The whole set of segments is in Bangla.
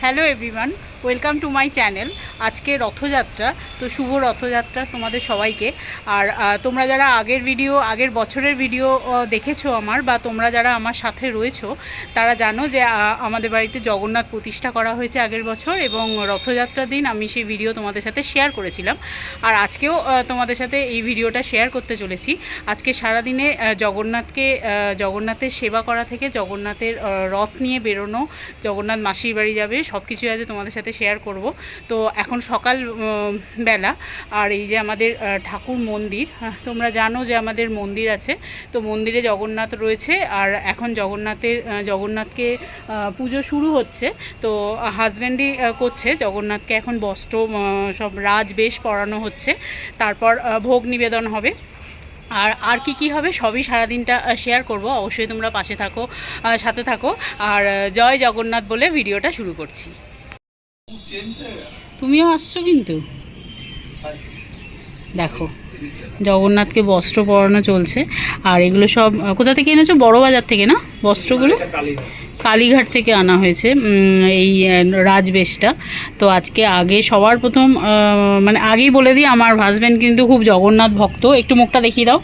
Hello everyone. Welcome to my channel. আজকে রথযাত্রা, তো শুভ রথযাত্রা তোমাদের সবাইকে। আর তোমরা যারা আগের ভিডিও, আগের বছরের ভিডিও দেখেছ আমার বা তোমরা যারা আমার সাথে রয়েছো, তারা জানো যে আমাদের বাড়িতে জগন্নাথ প্রতিষ্ঠা করা হয়েছে আগের বছর এবং রথযাত্রার দিন আমি সেই ভিডিও তোমাদের সাথে শেয়ার করেছিলাম। আর আজকেও তোমাদের সাথে এই ভিডিওটা শেয়ার করতে চলেছি। আজকে সারাদিনে জগন্নাথকে জগন্নাথের সেবা করা থেকে জগন্নাথের রথ নিয়ে বেরোনো, জগন্নাথ মাসির বাড়ি যাবে সব কিছুই আজ তোমাদের সাথে শেয়ার করব। তো এখন সকাল বেলা আর এই যে আমাদের ঠাকুর মন্দির তোমরা জানো যে আমাদের মন্দির আছে। তো মন্দিরে জগন্নাথ রয়েছে আর এখন জগন্নাথের জগন্নাথকে পুজো শুরু হচ্ছে। তো হাজব্যান্ডই করছে জগন্নাথকে এখন বস্ত্র সব রাজবেশ পরানো হচ্ছে। তারপর ভোগ নিবেদন হবে। আর আর কি কি হবে সবই সারাদিনটা শেয়ার করব। অবশ্যই তোমরা পাশে থাকো সাথে থাকো। আর জয় জগন্নাথ বলে ভিডিওটা শুরু করছি। তুমিও আসছো কিন্তু? দেখো, জগন্নাথকে বস্ত্র পরানো চলছে। আর এগুলো সব কোথা থেকে এনেছো? বড় বাজার থেকে না? বস্ত্রগুলো? কালীঘাট থেকে আনা হয়েছে এই রাজবেশটা। তো আজকে আগে সবার প্রথম মানে আগেই বলে দিই, আমার হাজব্যান্ড কিন্তু খুব জগন্নাথ ভক্ত। একটু মুখটা দেখিয়ে দাও।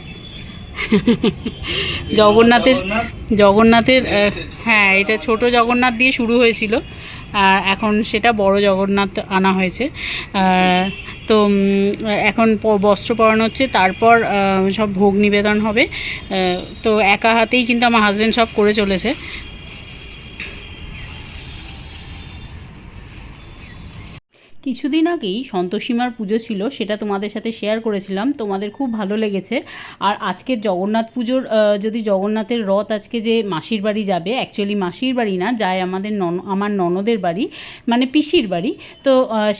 জগন্নাথের জগন্নাথের হ্যাঁ এটা ছোট জগন্নাথ দিয়ে শুরু হয়েছিল। আর এখন সেটা বড় জগন্নাথ আনা হয়েছে। তো এখন বস্ত্র পরানো হচ্ছে। তারপর সব ভোগ নিবেদন হবে। তো একা হাতেই কিন্তু আমার হাজব্যান্ড সব করে চলেছে। কিছুদিন আগেই সন্তোষীমার পুজো ছিল, সেটা তোমাদের সাথে শেয়ার করেছিলাম। তোমাদের খুব ভালো লেগেছে। আর আজকের জগন্নাথ পুজোর যদি জগন্নাথের রথ আজকে যে মাসির বাড়ি যাবে অ্যাকচুয়ালি মাসির বাড়ি না, যায় আমাদের নন, আমার ননদের বাড়ি মানে পিসির বাড়ি। তো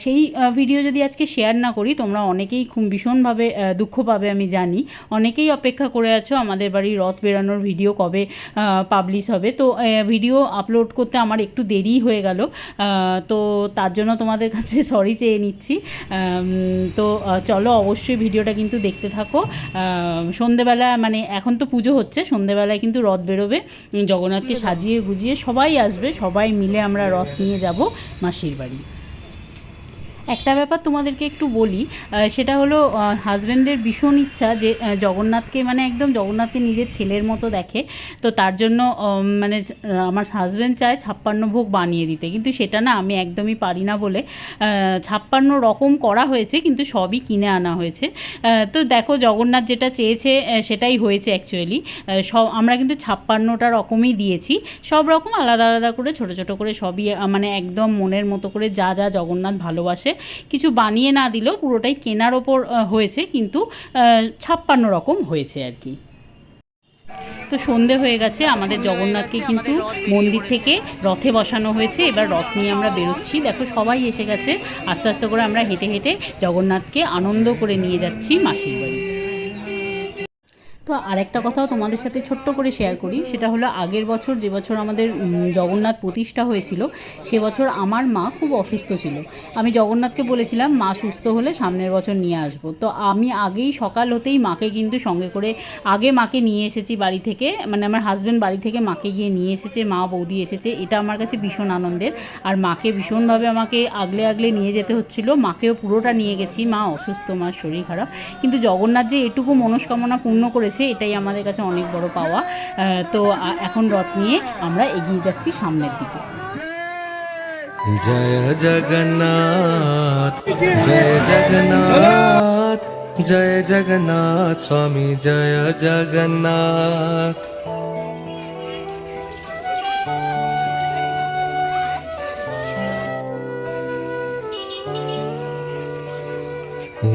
সেই ভিডিও যদি আজকে শেয়ার না করি, তোমরা অনেকেই খুব ভীষণভাবে দুঃখ পাবে আমি জানি। অনেকেই অপেক্ষা করে আছো আমাদের বাড়ির রথ বেরানোর ভিডিও কবে পাবলিশ হবে। তো ভিডিও আপলোড করতে আমার একটু দেরি হয়ে গেল। তো তার জন্য তোমাদের কাছে সরি চেয়ে নিচ্ছি। তো চলো অবশ্যই ভিডিওটা কিন্তু দেখতে থাকো। সন্ধেবেলা মানে এখন তো পুজো হচ্ছে, সন্ধেবেলায় কিন্তু রথ বেরোবে। জগন্নাথকে সাজিয়ে গুজিয়ে সবাই আসবে, সবাই মিলে আমরা রথ নিয়ে যাব মাসির বাড়ি। একটা ব্যাপার তোমাদেরকে একটু বলি সেটা হলো হাজব্যান্ডের ভীষণ ইচ্ছা যে জগন্নাথকে মানে একদম জগন্নাথকে নিজের ছেলের মতো দেখে। তো তার জন্য মানে আমার হাজব্যান্ড চায় ছাপ্পান্ন ভোগ বানিয়ে দিতে। কিন্তু সেটা না আমি একদমই পারি না বলে ছাপ্পান্ন রকম করা হয়েছে, কিন্তু সবই কিনে আনা হয়েছে। তো দেখো, জগন্নাথ যেটা চেয়েছে সেটাই হয়েছে অ্যাকচুয়ালি সব, আমরা কিন্তু ছাপ্পান্নটা রকমই দিয়েছি। সব রকম আলাদা আলাদা করে, ছোট ছোট করে সবই মানে একদম মনের মতো করে যা যা জগন্নাথ ভালোবাসে কিছু বানিয়ে না দিলেও পুরোটাই কেনার ওপর হয়েছে, কিন্তু ছাপ্পান্ন রকম হয়েছে আর কি। তো সন্ধে হয়ে গেছে, আমাদের জগন্নাথকে কিন্তু মন্দির থেকে রথে বসানো হয়েছে। এবার রথ নিয়ে আমরা বেরোচ্ছি। দেখো, সবাই এসে গেছে। আস্তে আস্তে করে আমরা হেঁটে হেঁটে জগন্নাথকে আনন্দ করে নিয়ে যাচ্ছি মাসির বাড়ি। তো আরেকটা কথাও তোমাদের সাথে ছোট্ট করে শেয়ার করি, সেটা হলো আগের বছর যে বছর আমাদের জগন্নাথ প্রতিষ্ঠা হয়েছিল, সে বছর আমার মা খুব অসুস্থ ছিল। আমি জগন্নাথকে বলেছিলাম, মা সুস্থ হলে সামনের বছর নিয়ে আসব। তো আমি আগেই সকাল হতেই মাকে কিন্তু সঙ্গে করে, আগে মাকে নিয়ে এসেছি বাড়ি থেকে মানে আমার হাজব্যান্ড বাড়ি থেকে মাকে গিয়ে নিয়ে এসেছে, মা বৌদি এসেছে, এটা আমার কাছে ভীষণ আনন্দের। আর মাকে ভীষণভাবে আমাকে আগলে আগলে নিয়ে যেতে হচ্ছিল, মাকেও পুরোটা নিয়ে গেছি, মা অসুস্থ মার শরীর খারাপ। কিন্তু জগন্নাথ যে এটুকু মনস্কামনা পূর্ণ করেছে এটাই আমাদের কাছে অনেক বড় পাওয়া। তো এখন রথ নিয়ে আমরা এগিয়ে যাচ্ছি সামনের দিকে। জয় জগন্নাথ জয় জগন্নাথ জয় জগন্নাথ, স্বামী জয় জগন্নাথ।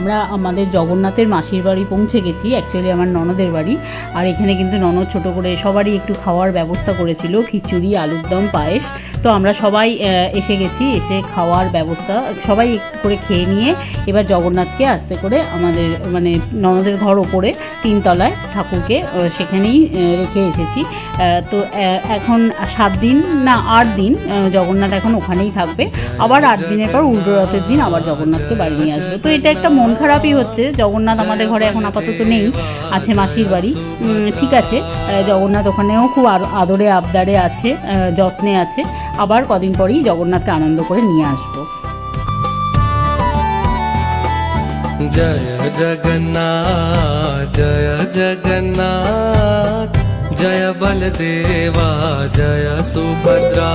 আমরা আমাদের জগন্নাথের মাসির বাড়ি পৌঁছে গেছি অ্যাকচুয়ালি আমার ননদের বাড়ি। আর এখানে কিন্তু ননদ ছোট করে সবারই একটু খাওয়ার ব্যবস্থা করেছিল, খিচুড়ি, আলুর দম, পায়েস। তো আমরা সবাই এসে গেছি, এসে খাওয়ার ব্যবস্থা, সবাই একটু করে খেয়ে নিয়ে এবার জগন্নাথকে আস্তে করে আমাদের মানে ননদের ঘর ওপরে, তিনতলায় ঠাকুরকে সেখানেই রেখে এসেছি। তো এখন সাত দিন, না, আট দিন জগন্নাথ এখন ওখানেই থাকবে। আবার আট দিনের পর উল্টো রথের দিন আবার জগন্নাথকে বাড়ি নিয়ে আসবে। তো এটা একটা মন খারাপই হচ্ছে। জগন্নাথ আমাদের ঘরে এখন আপাতত নেই, আছে মাসির বাড়ি। ঠিক আছে। জগন্নাথ ওখানেও খুব আদরে, আবদারে আছে যত্নে আছে। আবার কদিন পরেই জগন্নাথকে আনন্দ করে নিয়ে আসব। জয় জগন্নাথ জয় জগন্নাথ, জয় বলদেবা, জয় সুভদ্রা।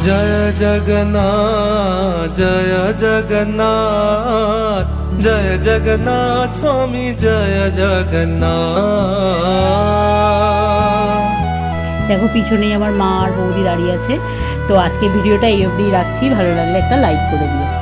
জয় জগন্নাথ জয় জগন্নাথ জয় জগন্নাথ স্বামী, জয় জগন্নাথ। দেখো, পিছনেই আমার মা আর বৌদি দাঁড়িয়ে আছে। তো আজকে ভিডিওটা এই অবধি রাখছি। ভালো লাগলে একটা লাইক করে দিও।